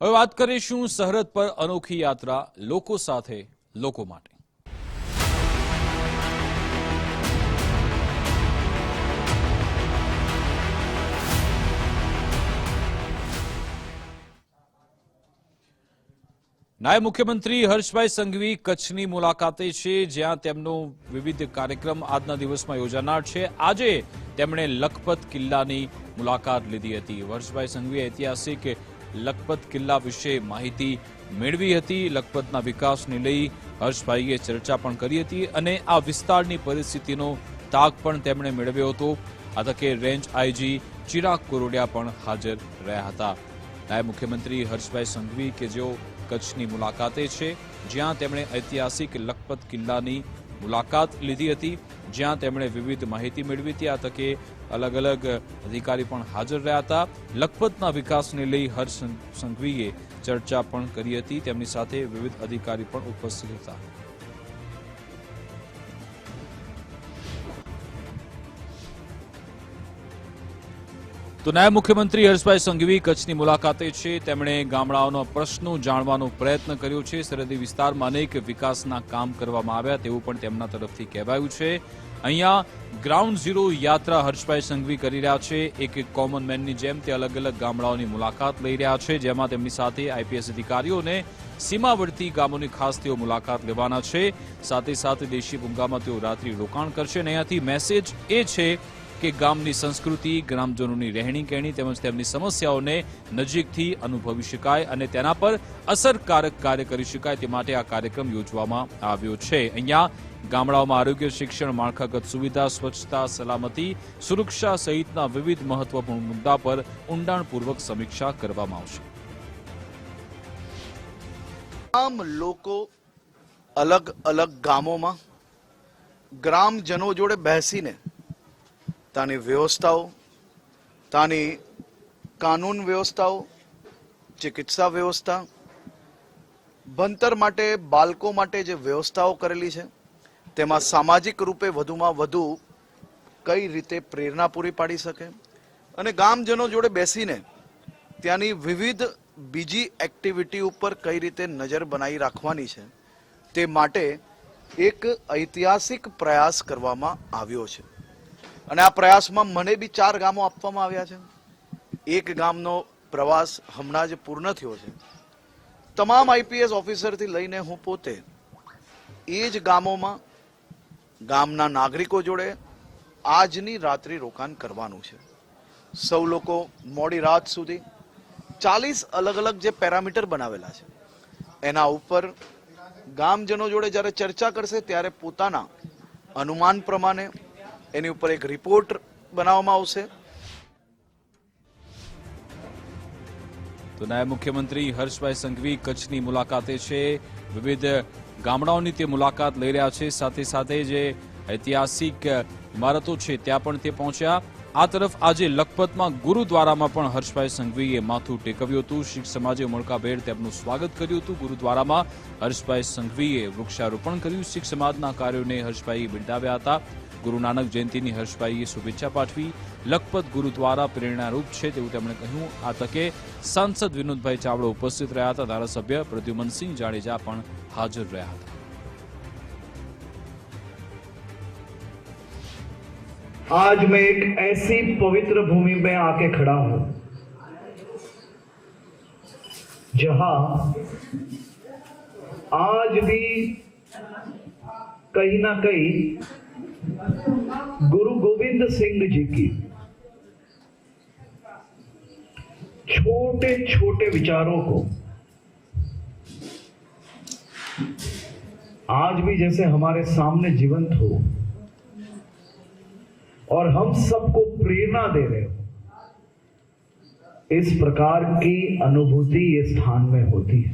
હવે વાત કરીશું સરહદ પર અનોખી યાત્રા લોકો સાથે, લોકો માટે. નાયબ મુખ્યમંત્રી હર્ષભાઈ સંઘવી કચ્છની મુલાકાતે છે, જ્યાં તેમનો વિવિધ કાર્યક્રમ આજના દિવસમાં યોજાનાર છે. આજે તેમણે લખપત કિલ્લાની મુલાકાત લીધી હતી. હર્ષભાઈ સંઘવીએ ઐતિહાસિક લખપત કિલ્લા વિશે માહિતી મેળવી હતી. લખપતના વિકાસને લઈ હર્ષભાઈએ ચર્ચા પણ કરી હતી અને આ વિસ્તારની પરિસ્થિતિનો તાગ પણ તેમણે મેળવ્યો હતો. આ તકે રેન્જ આઈજી ચિરાગ કોરોડિયા પણ હાજર રહ્યા હતા. નાયબ મુખ્યમંત્રી હર્ષભાઈ સંઘવી કે જેઓ કચ્છની મુલાકાતે છે, જ્યાં તેમણે ઐતિહાસિક લખપત કિલ્લાની મુલાકાત લીધી હતી, જ્યાં તેમણે વિવિધ માહિતી મેળવી હતી. આ તકે અલગ અલગ અધિકારી પણ હાજર રહ્યા હતા. લખપતના વિકાસને લઈ હર્ષ સંઘવીએ ચર્ચા પણ કરી હતી. તેમની સાથે વિવિધ અધિકારી પણ ઉપસ્થિત હતા. તો નાયબ મુખ્યમંત્રી હર્ષભાઈ સંઘવી કચ્છની મુલાકાતે છે. તેમણે ગામડાઓના પ્રશ્નો જાણવાનો પ્રયત્ન કર્યો છે. સરહદી વિસ્તારમાં અનેક વિકાસના કામ કરવામાં આવ્યા તેવું પણ તેમના તરફથી કહેવાયું છે. અહીંયા ગ્રાઉન્ડ ઝીરો યાત્રા હર્ષભાઈ સંઘવી કરી રહ્યા છે. એક એક કોમન મેનની જેમ તે અલગ અલગ ગામડાઓની મુલાકાત લઈ રહ્યા છે. જેમાં તેમની સાથે આઈપીએસ અધિકારીઓને સીમાવર્તી ગામોની ખાસ તેઓ મુલાકાત લેવાના છે. સાથે સાથે દેશી ભૂંગામાં તેઓ રાત્રિ રોકાણ કરશે અને અહીંયાથી મેસેજ એ છે કે ગામની સંસ્કૃતિ, ગ્રામજનોની રહેણી કહેણી તેમજ તેમની સમસ્યાઓને નજીકથી અનુભવી શકાય અને તેના પર અસરકારક કાર્ય કરી શકાય તે માટે આ કાર્યક્રમ યોજવામાં આવ્યો છે. અહીંયા ગામડાઓમાં આરોગ્ય, શિક્ષણ, માળખાગત સુવિધા, સ્વચ્છતા, સલામતી, સુરક્ષા સહિતના વિવિધ મહત્વપૂર્ણ મુદ્દા પર ઊંડાણપૂર્વક સમીક્ષા કરવામાં આવશે. તમામ લોકો અલગ અલગ ગામોમાં ગ્રામજનો જોડે બેસીને ત્યાંની વ્યવસ્થાઓ ત્યાંની કાનૂન વ્યવસ્થાઓ, ચિકિત્સા વ્યવસ્થા, ભણતર માટે, બાળકો માટે જે વ્યવસ્થાઓ કરેલી છે, તેમાં સામાજિક રૂપે વધુમાં વધુ કઈ રીતે પ્રેરણા પૂરી પાડી શકે? અને ગામજનો જોડે બેસીને ત્યાંની વિવિધ બીજી એક્ટિવિટી ઉપર કઈ રીતે નજર બનાવી રાખવાની છે, તે માટે એક ઐતિહાસિક પ્રયાસ કરવામાં આવ્યો છે. અને આ પ્રયાસમાં મને બી ચાર ગામો આપવામાં આવ્યા છે. એક ગામનો પ્રવાસ હમણાં જ પૂર્ણ થયો છે. તમામ આઈપીએસ ઓફિસરથી લઈને હું પોતે એ જ ગામોમાં ગામના નાગરિકો જોડે આજની રાત્રિ રોકાણ કરવાનું છે. સૌ લોકો મોડી રાત સુધી ચાલીસ અલગ અલગ જે પેરામીટર બનાવેલા છે, એના ઉપર ગામજનો જોડે જ્યારે ચર્ચા કરશે ત્યારે પોતાના અનુમાન પ્રમાણે એની ઉપર એક રિપોર્ટ બનાવવામાં આવશે. તો નાયબ મુખ્યમંત્રી હર્ષભાઈ સંઘવી કચ્છની મુલાકાતે છે. વિવિધ ગામડાઓની તે મુલાકાત લઈ રહ્યા છે. સાથે સાથે જે ઐતિહાસિક ઇમારતો છે, ત્યાં પણ તે પહોંચ્યા. આ તરફ આજે લખપતમાં ગુરુદ્વારામાં પણ હર્ષભાઈ સંઘવીએ માથું ટેકવ્યું હતું. શીખ સમાજે ઉમળકાભેર તેમનું સ્વાગત કર્યું હતું. ગુરુદ્વારામાં હર્ષભાઈ સંઘવીએ વૃક્ષારોપણ કર્યું. શીખ સમાજના કાર્યોને હર્ષભાઈએ બિરદાવ્યા હતા. ગુરુ નાનક જયંતિની હર્ષભાઈએ શુભેચ્છા પાઠવી. લખપત ગુરુદ્વારા પ્રેરણારૂપ છે તેવું તેમણે કહ્યું. આ તકે સાંસદ વિનોદભાઈ ચાવડા ઉપસ્થિત રહ્યા હતા. ધારાસભ્ય પ્રદ્યુમનસિંહ જાડેજા પણ હાજર રહ્યા હતા. आज मैं एक ऐसी पवित्र भूमि में आके खड़ा हूँ, जहाँ आज भी कहीं ना कहीं गुरु गोविंद सिंह जी की छोटे छोटे विचारों को आज भी जैसे हमारे सामने जीवंत हो और हम सबको प्रेरणा दे रहे हो इस प्रकार की अनुभूति ये स्थान में होती है